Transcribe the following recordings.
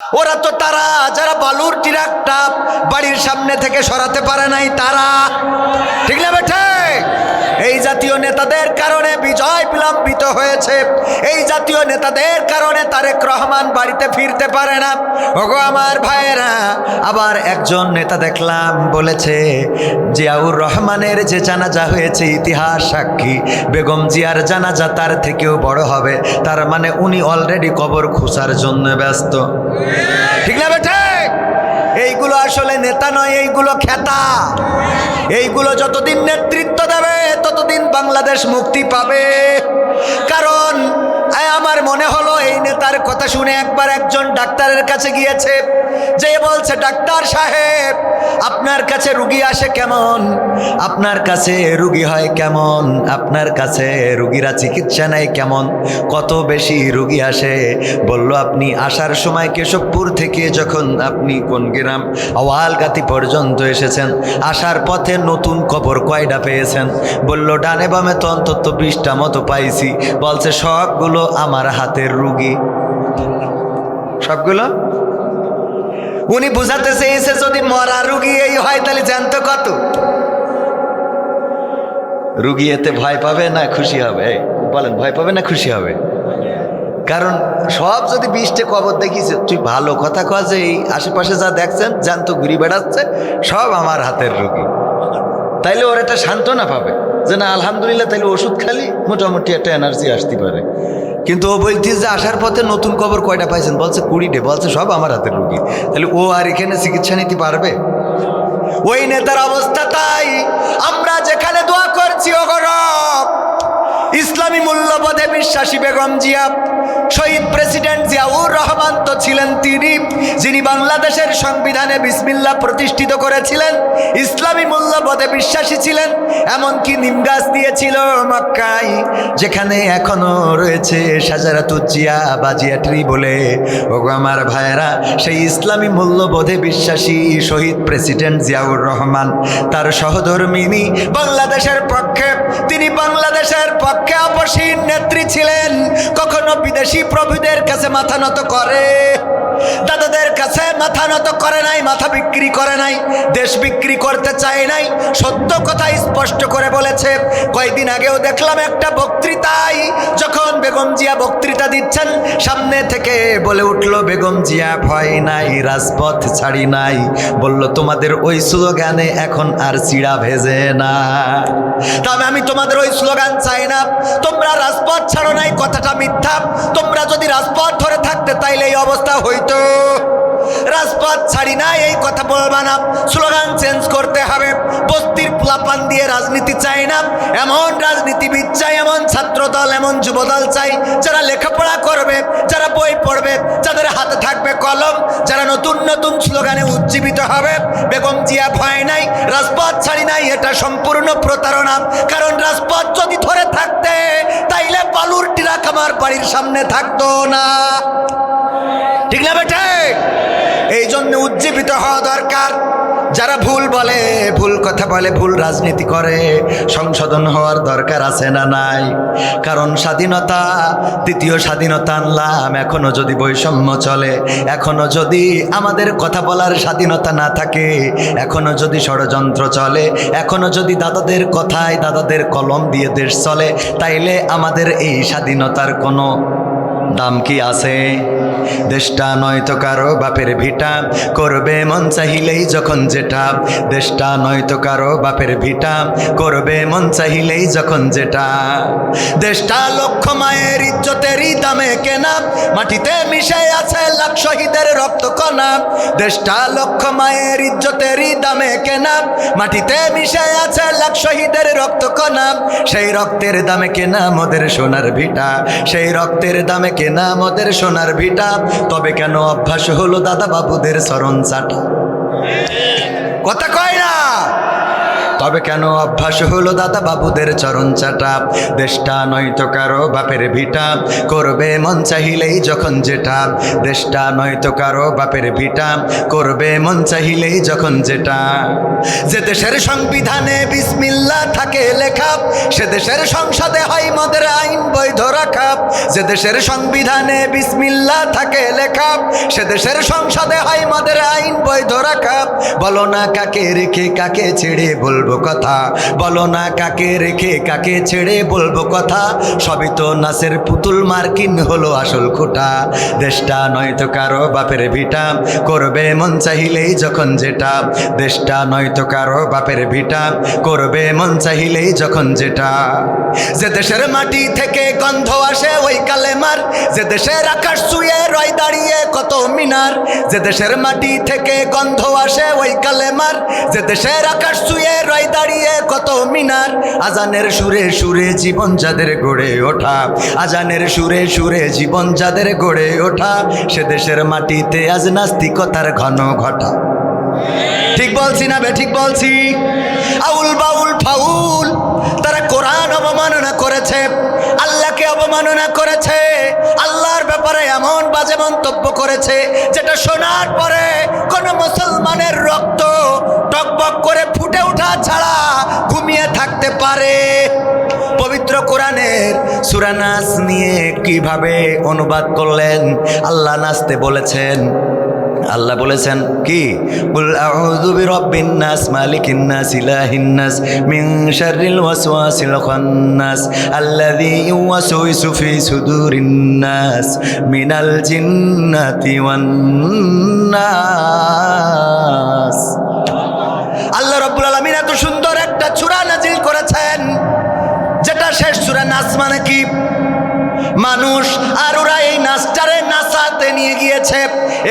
ওরা তো তারা, যারা বালুর টিরাকটা বাড়ির সামনে থেকে সরাতে পারে নাই, তারা। ঠিক না বেঠে? এই জাতীয় নেতাদের কারণে বিজয় বিলম্বিত হয়েছে। এই জাতীয় নেতাদের কারণে তারেক রহমান বাড়িতে ফিরতে পারে না। ওগো আমার ভাইয়েরা, আবার একজন নেতা দেখলাম বলেছে, জিয়াউর রহমানের যে জানাজা হয়েছে, ইতিহাস সাক্ষী। বেগম জিয়ার জানাজা তার থেকেও বড় হবে। তার মানে উনি অলরেডি কবর খুসার জন্য ব্যস্ত। ঠিক না বেঠে এইগুলো আসলে নেতা নয়, এইগুলো খেতা। এইগুলো যতদিন নেতৃত্ব দেবে ততদিন বাংলাদেশ মুক্তি পাবে। কারণ আমার মনে হলো এই নেতার কথা শুনে একবার একজন ডাক্তারের কাছে গিয়েছে, যে বলছে, ডাক্তার সাহেব, আপনার কাছে রুগী আসে কেমন? আপনার কাছে রুগী হয় কেমন? আপনার কাছে রুগীরা চিকিৎসা নেয় কেমন? কত বেশি রুগী আসে? বলল, আপনি আসার সময় কেশবপুর থেকে যখন আপনি কোন গ্রাম আওয়ালগাতি পর্যন্ত এসেছেন, আসার পথে নতুন কবর কয়টা পেয়েছেন? বলল, ডানে বামে তো অন্তত বিশটা মতো পাইছি। বলছে, সবগুলো আমার হাতের রুগী। সবগুলো? উনি বুঝাতে চেয়েছে, যদি মরা রুগী এই হয়, তাহলে জানতো কত? রুগী এতে ভয় পাবে না খুশি হবে? বলেন, ভয় পাবে না খুশি হবে? কারণ সব যদি বিশটে কবর দেখিস তুই ভালো কথা কয় যে এই আশেপাশে যা দেখছেন জানতো ঘুরি বেড়াচ্ছে, সব আমার হাতের রুগী। তাইলে ওর একটা সান্ত্বনা পাবে যে, না, আলহামদুলিল্লাহ, তাইলে ওষুধ খালি, মোটামুটি একটা এনার্জি আসতে পারে। কিন্তু ও বলছিস যে আসার পথে নতুন কবর কয়টা পাইছেন? বলছে কুড়িটে, বলছে সব আমার হাতের রুগী। তাহলে ও আর এখানে চিকিৎসা নিতে পারবে? ওই নেতার অবস্থা তাই। আমরা যেখানে দোয়া করছি ওগরব ইসলামী মূল্যবোধে বিশ্বাসী বেগম জিয়া। শহীদ প্রেসিডেন্ট জিয়াউর রহমান তো ছিলেন তিনি, যিনি বাংলাদেশের সংবিধানে বিসমিল্লা প্রতিষ্ঠিত করেছিলেন। ইসলামী মূল্যবোধে বিশ্বাসী ছিলেন, এমনকি নিমগাছ দিয়েছিল মক্কায়, যেখানে এখনও রয়েছে সাজারাতুজিয়া বাজিয়াটরি বলে। ওগো আমার ভাইয়েরা, সেই ইসলামী মূল্যবোধে বিশ্বাসী শহীদ প্রেসিডেন্ট জিয়াউর রহমান, তার সহধর্মিনী বাংলাদেশের পক্ষে, তিনি বাংলাদেশের পক্ষে অপসীন নেত্রী ছিলেন, কখনো বিদেশি প্রভুদের কাছে মাথা নত করে। দাদাদের কাছে মাথা নত করে নাই, মাথা বিক্রি করে নাই, দেশ বিক্রি করতে চায় নাই। সত্য কথা স্পষ্ট করে বলেছে, কয়েকদিন আগেও দেখলাম একটা বক্তৃতায়, যখন বেগম জিয়া বক্তৃতা দিচ্ছেন, সামনে থেকে বলে উঠল, বেগম জিয়া, ভয় নাই, রাজপথ ছাড়ি নাই। বলল, তোমাদের ওই স্লোগানে এখন আর চিড়া ভেজে না। তবে আমি তোমাদের ওই স্লোগান চাই না। তোমরা রাজপথ ছাড়ো নাই, কথাটা মিথ্যা। তোমরা যদি রাজপথ ধরে থাকতে, তাইলে এই অবস্থা হইতো। রাজপথ ছাড়ি না এই কথা বলবা না। স্লোগান চেঞ্জ করতে হবে। বস্তির প্লাপান দিয়ে রাজনীতি চাই না। এমন রাজনীতিবিদ চাই, এমন ছাত্র দল এমন যুব দল চাই, যারা লেখাপড়া করবে, যারা বই পড়বে, যাদের হাতে থাকবে কলম, যারা নতুন নতুন স্লোগানে উজ্জীবিত হবে। বেগম জিয়া ভয় নাই, রাজপথ ছাড়ি নাই, এটা সম্পূর্ণ প্রতারণা। কারণ রাজপথ যদি ধরে আমার বাড়ির সামনে থাকতো না। ঠিক না বেটে? এই জন্য উজ্জীবিত হওয়া দরকার। যারা ভুল বলে, ভুল কথা বলে, ভুল রাজনীতি করে, সংশোধন হওয়ার দরকার আছে না নাই? কারণ স্বাধীনতা, দ্বিতীয় স্বাধীনতা আনলাম, এখনও যদি বৈষম্য চলে, এখনও যদি আমাদের কথা বলার স্বাধীনতা না থাকে, এখনও যদি ষড়যন্ত্র চলে, এখনও যদি দাদাদের কথায় দাদাদের কলম দিয়ে দেশ চলে, তাইলে আমাদের এই স্বাধীনতার কোনো দাম কি আছে? দেশটা নয়তো কারও বাপের ভিটা। করবে মন চাহিলেই যখন যেটা। দেশটা নয়তো কারও বাপের ভিটা। করবে মন চাহিলেই যখন যেটা। দেশটা লক্ষ মায়ের ইজ্জতেরই দামে কেনা। মাটিতে মিশে আছে লাখ শহীদের রক্ত কণা। দেশটা লক্ষ মায়ের ইজ্জতেরই দামে কেনা। মাটিতে মিশে আছে লাখ শহীদের রক্ত কণা। সেই রক্তের দামে কেনা মোদের সোনার ভিটা। সেই রক্তের দামে কেনা মোদের সোনার ভিটা। তবে কেন অভ্যাস হলো দাদা বাবুদের চরণ চাটা কথা কয় না। তবে কেন অভ্যাস হলো দাদা বাবুদের চরণ চাটা? দেশটা নয়তো কারও বাপের ভিটা। করবে মন চাহিলেই যখন যেটা। দেশটা নয়তো কারও বাপের ভিটা। করবে মন চাহিলেই যখন যেটা। যে দেশের সংবিধানে বিসমিল্লা থাকে লেখা, সে দেশের সংসদে হয় মদের আইন বৈধ রাখা। যে দেশের সংবিধানে বিসমিল্লা থাকে লেখা, সে দেশের সংসদে হয় মদের আইন বৈধ রাখা। বলো না কাকে রেখে কাকে ছেড়ে বলব? কথা। বলো না কাকে রেখে কাকে ছেড়ে বলব কথা। সবই তো নাসের পুতুল মার্কিন হলো আসল খোটা। দেশটা নয়তো কারও বাপের ভিটা। করবে মন চাহিলেই যখন যেটা। দেশটা নয়তো কারও বাপের ভিটা। করবে মন চাহিলেই যখন যেটা। যে দেশের মাটি থেকে গন্ধ আসে ওই কালেমার। যে দেশের আকাশ ছুঁয়ে রয় দাঁড়িয়ে কত যে দেশের মাটি থেকে গন্ধ আসে ওই কালেমার, যে দেশের আকাশ ছুঁয়ে রয় দাঁড়িয়ে কত মিনার, আজানের সুরে সুরে জীবন যাদের গড়ে ওঠা, আজানের সুরে সুরে জীবন যাদের গড়ে ওঠা, সে দেশের মাটিতে আজ নাস্তিকতার ঘন ঘটা। ঠিক বলছি না বে, ঠিক বলছি। আউল বাউল ফাউল, তারা কোরআন অবমাননা করেছে, আল্লাহকে অবমাননা করেছে, আল্লাহর ব্যাপারে এমন বাজে মন্তব্য করেছে, যেটা শোনার পরে কোনো মুসলমানের রক্ত টকবক করে ফুটে ওঠা ছাড়া ঘুমিয়ে থাকতে পারে। পবিত্র কোরআনের সুরানাস নিয়ে কীভাবে অনুবাদ করলেন? আল্লাহ নাচতে বলেছেন। আল্লাহ বলেছেন, কি? কুল আউযু বিরাব্বিন নাস, মালিকিন নাস, ইলাহিন নাস, মিন শাররিল ওয়াসওয়াসিল খান্নাস, আল্লাযী ইউওয়াসউইসু ফি সুদুরিন নাস, মিনাল জিন্নাতি ওয়ান নাস শেষ সূরা নাস মানে কি? মানুষ আর ওরা এই নাচটারে নাচাতে নিয়ে গিয়েছে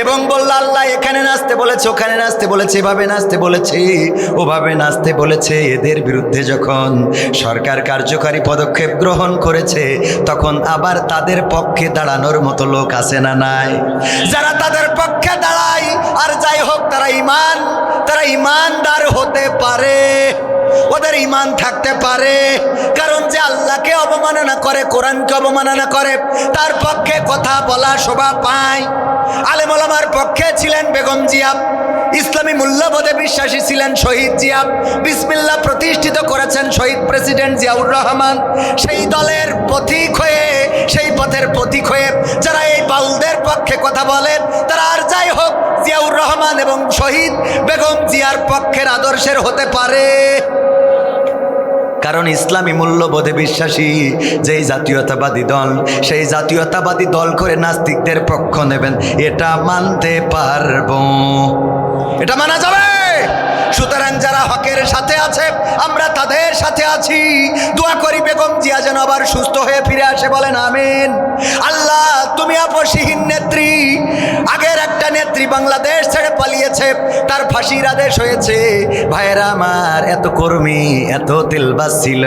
এবং বলল, আল্লাহ এখানে নাচতে বলেছে, ওখানে নাচতে বলেছে, এভাবে নাচতে বলেছে, ওভাবে নাচতে বলেছে। এদের বিরুদ্ধে যখন সরকার কার্যকারী পদক্ষেপ গ্রহণ করেছে, তখন আবার তাদের পক্ষে দাঁড়ানোর মতো লোক আছে না নাই? যারা তাদের পক্ষে দাঁড়ায়, আর যাই হোক, তারা ইমান তারা ইমানদার হতে পারে ওদের ইমান থাকতে পারে। কারণ যে আল্লাহকে অবমাননা করে, কোরআনকে অবমাননা করে, তার পক্ষে কথা বলা শোভা পায়। আলেমলামার পক্ষে ছিলেন বেগম জিয়া ইসলামী মূল্যবোধে বিশ্বাসী ছিলেন শহীদ জিয়া বিসমিল্লা প্রতিষ্ঠিত করেছেন শহীদ প্রেসিডেন্ট জিয়াউর রহমান। সেই দলের পথিক হয়ে, সেই পথের পথিক হয়ে যারা এই বাউলদের পক্ষে কথা বলেন তারা আর যাই হোক, জিয়াউর রহমান এবং শহীদ বেগম জিয়ার পক্ষের আদর্শের হতে পারে। কারণ ইসলামী মূল্যবোধে বিশ্বাসী যেই জাতীয়তাবাদী দল, সেই জাতীয়তাবাদী দল করে নাস্তিকদের পক্ষ নেবেন, এটা মানতে পারব। এটা মানা যাবে! সুতরাং যারা হকের সাথে আছে, আমরা তাদের সাথে আছি। দোয়া করি বেগম জিয়া যেন আবার সুস্থ হয়ে ফিরে আসে, বলেন আমিন। আল্লাহ, তুমি আপসীহীন নেত্রী। আগের একটা নেত্রী বাংলাদেশ ছেড়ে পালিয়েছে, তার ফাঁসির আদেশ হয়েছে, ভাইয়েরা আমার, এত কর্মী, এত তেলবাস ছিল,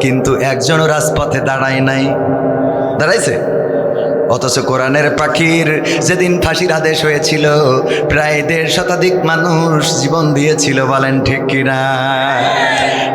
কিন্তু একজনও রাজপথে দাঁড়ায় নাই। দাঁড়াইছে? অথচ কোরআনের পাখির যেদিন ফাঁসির আদেশ হয়েছিল, প্রায় দেড় শতাধিক মানুষ জীবন দিয়েছিল, বলেন ঠিক কিনা?